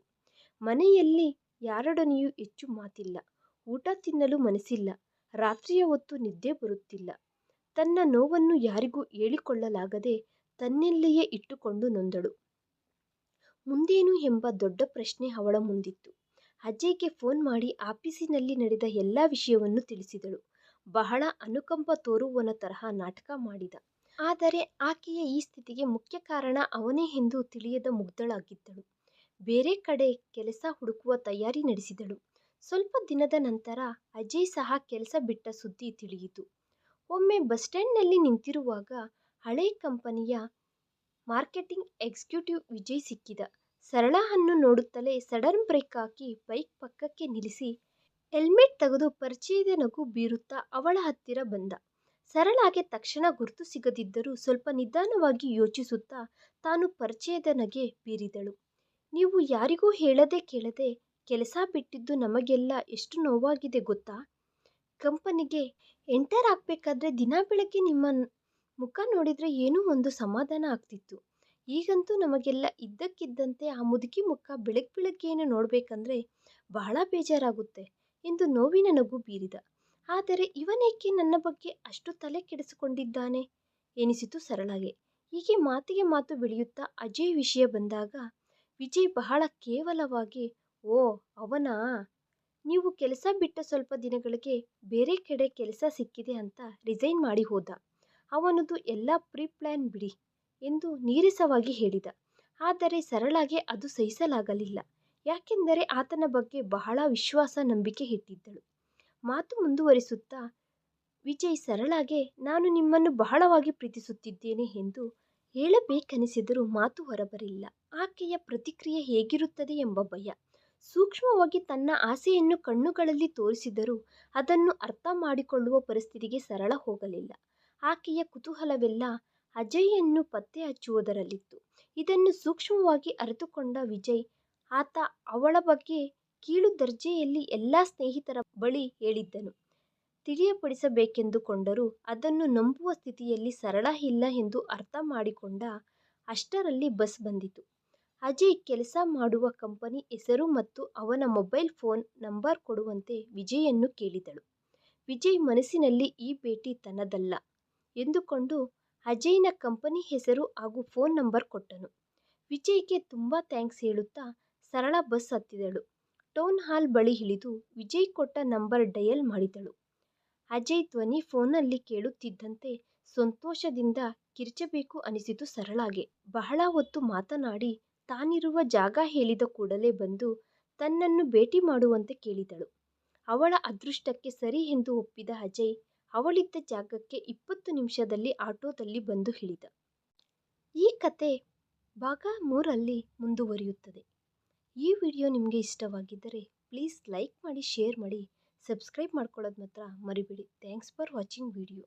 ಮನೆಯಲ್ಲಿ ಯಾರೊಡನೆಯೂ ಹೆಚ್ಚು ಮಾತಿಲ್ಲ. ಊಟ ತಿನ್ನಲು ಮನಸ್ಸಿಲ್ಲ. ರಾತ್ರಿಯ ಹೊತ್ತು ನಿದ್ದೆ ಬರುತ್ತಿಲ್ಲ. ತನ್ನ ನೋವನ್ನು ಯಾರಿಗೂ ಹೇಳಿಕೊಳ್ಳಲಾಗದೆ ತನ್ನಲ್ಲಿಯೇ ಇಟ್ಟುಕೊಂಡು ನೊಂದಳು. ಮುಂದೇನು ಎಂಬ ದೊಡ್ಡ ಪ್ರಶ್ನೆ ಅವಳ ಮುಂದಿತ್ತು. ಅಜಯ್ಗೆ ಫೋನ್ ಮಾಡಿ ಆಫೀಸಿನಲ್ಲಿ ನಡೆದ ಎಲ್ಲ ವಿಷಯವನ್ನು ತಿಳಿಸಿದಳು. ಬಹಳ ಅನುಕಂಪ ತೋರುವವನ ತರಹ ನಾಟಕ ಮಾಡಿದ. ಆದರೆ ಆಕೆಯ ಈ ಸ್ಥಿತಿಗೆ ಮುಖ್ಯ ಕಾರಣ ಅವನೇ ಎಂದು ತಿಳಿಯದ ಮುಗ್ಧಳಾಗಿದ್ದಳು. ಬೇರೆ ಕಡೆ ಕೆಲಸ ಹುಡುಕುವ ತಯಾರಿ ನಡೆಸಿದಳು. ಸ್ವಲ್ಪ ದಿನದ ನಂತರ ಅಜಯ್ ಸಹ ಕೆಲಸ ಬಿಟ್ಟ ಸುದ್ದಿ ತಿಳಿಯಿತು. ಒಮ್ಮೆ ಬಸ್ ಸ್ಟ್ಯಾಂಡ್ನಲ್ಲಿ ನಿಂತಿರುವಾಗ ಹಳೆ ಕಂಪನಿಯ ಮಾರ್ಕೆಟಿಂಗ್ ಎಕ್ಸಿಕ್ಯೂಟಿವ್ ವಿಜಯ್ ಸಿಕ್ಕಿದ. ಸರಳಾಳನ್ನು ನೋಡುತ್ತಲೇ ಸಡನ್ ಬ್ರೇಕ್ ಹಾಕಿ ಬೈಕ್ ಪಕ್ಕಕ್ಕೆ ನಿಲ್ಲಿಸಿ ಹೆಲ್ಮೆಟ್ ತೆಗೆದು ಪರಿಚಯದ ನಗು ಬೀರುತ್ತಾ ಅವಳ ಹತ್ತಿರ ಬಂದ. ಸರಳಾಗೆ ತಕ್ಷಣ ಗುರುತು ಸಿಗದಿದ್ದರೂ ಸ್ವಲ್ಪ ನಿಧಾನವಾಗಿ ಯೋಚಿಸುತ್ತಾ ತಾನು ಪರಿಚಯದ ನಗೆ ಬೀರಿದಳು. ನೀವು ಯಾರಿಗೂ ಹೇಳದೆ ಕೇಳದೆ ಕೆಲಸ ಬಿಟ್ಟಿದ್ದು ನಮಗೆಲ್ಲ ಎಷ್ಟು ನೋವಾಗಿದೆ ಗೊತ್ತಾ? ಕಂಪನಿಗೆ ಎಂಟರ್ ಆಗಬೇಕಾದ್ರೆ ದಿನ ಬೆಳಗ್ಗೆ ನಿಮ್ಮ ಮುಖ ನೋಡಿದ್ರೆ ಏನೂ ಒಂದು ಸಮಾಧಾನ ಆಗ್ತಿತ್ತು. ಈಗಂತೂ ನಮಗೆಲ್ಲ ಇದ್ದಕ್ಕಿದ್ದಂತೆ ಆ ಮುದುಕಿ ಮುಖ ಬೆಳಗ್ಗೆ ಬೆಳಗ್ಗೆಯನ್ನು ನೋಡ್ಬೇಕಂದ್ರೆ ಬಹಳ ಬೇಜಾರಾಗುತ್ತೆ ಎಂದು ನೋವಿನ ನಗು ಬೀರಿದ. ಆದರೆ ಇವನೇಕೆ ನನ್ನ ಬಗ್ಗೆ ಅಷ್ಟು ತಲೆ ಕೆಡಿಸಿಕೊಂಡಿದ್ದಾನೆ ಎನಿಸಿತು ಸರಳಾಗೆ. ಹೀಗೆ ಮಾತಿಗೆ ಮಾತು ಬೆಳೆಯುತ್ತಾ ಅಜಯ್ ವಿಷಯ ಬಂದಾಗ, ವಿಜಯ್ ಬಹಳ ಕೇವಲವಾಗಿ, ಓ, ಅವನಾ ನೀವು ಕೆಲಸ ಬಿಟ್ಟ ಸ್ವಲ್ಪ ದಿನಗಳಿಗೆ ಬೇರೆ ಕಡೆ ಕೆಲಸ ಸಿಕ್ಕಿದೆ ಅಂತ ರಿಸೈನ್ ಮಾಡಿ ಹೋದ. ಅವನದು ಎಲ್ಲ ಪ್ರೀ ಪ್ಲ್ಯಾನ್ ಬಿಡಿ ಎಂದು ನೀರಸವಾಗಿ ಹೇಳಿದ. ಆದರೆ ಸರಳಾಗೆ ಅದು ಸಹಿಸಲಾಗಲಿಲ್ಲ. ಯಾಕೆಂದರೆ ಆತನ ಬಗ್ಗೆ ಬಹಳ ವಿಶ್ವಾಸ ನಂಬಿಕೆ ಇಟ್ಟಿದ್ದಳು. ಮಾತು ಮುಂದುವರಿಸುತ್ತಾ, ವಿಜಯ್ ಸರಳಾಗೆ, ನಾನು ನಿಮ್ಮನ್ನು ಬಹಳವಾಗಿ ಪ್ರೀತಿಸುತ್ತಿದ್ದೇನೆ ಎಂದು ಹೇಳಬೇಕೆನಿಸಿದರೂ ಮಾತು ಹೊರಬರಲಿಲ್ಲ. ಆಕೆಯ ಪ್ರತಿಕ್ರಿಯೆ ಹೇಗಿರುತ್ತದೆ ಎಂಬ ಭಯ. ಸೂಕ್ಷ್ಮವಾಗಿ ತನ್ನ ಆಸೆಯನ್ನು ಕಣ್ಣುಗಳಲ್ಲಿ ತೋರಿಸಿದರೂ ಅದನ್ನು ಅರ್ಥ ಮಾಡಿಕೊಳ್ಳುವ ಪರಿಸ್ಥಿತಿಗೆ ಸರಳ ಹೋಗಲಿಲ್ಲ. ಆಕೆಯ ಕುತೂಹಲವೆಲ್ಲ ಅಜಯ್ಯನ್ನು ಪತ್ತೆ ಹಚ್ಚುವುದರಲ್ಲಿತ್ತು. ಇದನ್ನು ಸೂಕ್ಷ್ಮವಾಗಿ ಅರಿತುಕೊಂಡ ವಿಜಯ್, ಆತ ಅವಳ ಬಗ್ಗೆ ಕೀಳು ದರ್ಜೆಯಲ್ಲಿ ಎಲ್ಲ ಸ್ನೇಹಿತರ ಬಳಿ ಹೇಳಿದ್ದನು. ತಿಳಿಯಪಡಿಸಬೇಕೆಂದುಕೊಂಡರೂ ಅದನ್ನು ನಂಬುವ ಸ್ಥಿತಿಯಲ್ಲಿ ಸರಳ ಇಲ್ಲ ಎಂದು ಅರ್ಥ ಮಾಡಿಕೊಂಡ ಅಷ್ಟರಲ್ಲಿ ಬಸ್ ಬಂದಿತು. ಅಜಯ್ ಕೆಲಸ ಮಾಡುವ ಕಂಪನಿ ಹೆಸರು ಮತ್ತು ಅವನ ಮೊಬೈಲ್ ಫೋನ್ ನಂಬರ್ ಕೊಡುವಂತೆ ವಿಜಯನ್ನು ಕೇಳಿದಳು. ವಿಜಯ್ ಮನಸ್ಸಿನಲ್ಲಿ ಈ ಭೇಟಿ ತನ್ನದಲ್ಲ ಎಂದುಕೊಂಡು ಅಜಯ್ನ ಕಂಪನಿ ಹೆಸರು ಹಾಗೂ ಫೋನ್ ನಂಬರ್ ಕೊಟ್ಟನು. ವಿಜಯ್ಗೆ ತುಂಬಾ ಥ್ಯಾಂಕ್ಸ್ ಹೇಳುತ್ತಾ ಸರಳ ಬಸ್ ಹತ್ತಿದಳು. ಟೌನ್ ಹಾಲ್ ಬಳಿ ಇಳಿದು ವಿಜಯ್ ಕೊಟ್ಟ ನಂಬರ್ ಡಯಲ್ ಮಾಡಿದಳು. ಅಜಯ್ ಧ್ವನಿ ಫೋನಲ್ಲಿ ಕೇಳುತ್ತಿದ್ದಂತೆ ಸಂತೋಷದಿಂದ ಕಿರ್ಚಬೇಕು ಅನಿಸಿತು ಸರಳಾಗೆ. ಬಹಳ ಹೊತ್ತು ಮಾತನಾಡಿ ತಾನಿರುವ ಜಾಗ ಹೇಳಿದ ಕೂಡಲೇ ಬಂದು ತನ್ನನ್ನು ಭೇಟಿ ಮಾಡುವಂತೆ ಕೇಳಿದಳು. ಅವಳ ಅದೃಷ್ಟಕ್ಕೆ ಸರಿ ಎಂದು ಒಪ್ಪಿದ ಅಜಯ್ ಅವಳಿದ್ದ ಜಾಗಕ್ಕೆ ಇಪ್ಪತ್ತು ನಿಮಿಷದಲ್ಲಿ ಆಟೋದಲ್ಲಿ ಬಂದು ಇಳಿದ. ಈ ಕಥೆ ಭಾಗ ಮೂರಲ್ಲಿ ಮುಂದುವರಿಯುತ್ತದೆ. ಈ ವಿಡಿಯೋ ನಿಮಗೆ ಇಷ್ಟವಾಗಿದ್ದರೆ ಪ್ಲೀಸ್ ಲೈಕ್ ಮಾಡಿ, ಶೇರ್ ಮಾಡಿ, ಸಬ್ಸ್ಕ್ರೈಬ್ ಮಾಡ್ಕೊಳ್ಳೋದು ಮಾತ್ರ ಮರಿಬೇಡಿ ಥ್ಯಾಂಕ್ಸ್ ಫಾರ್ ವಾಚಿಂಗ್ ವಿಡಿಯೋ.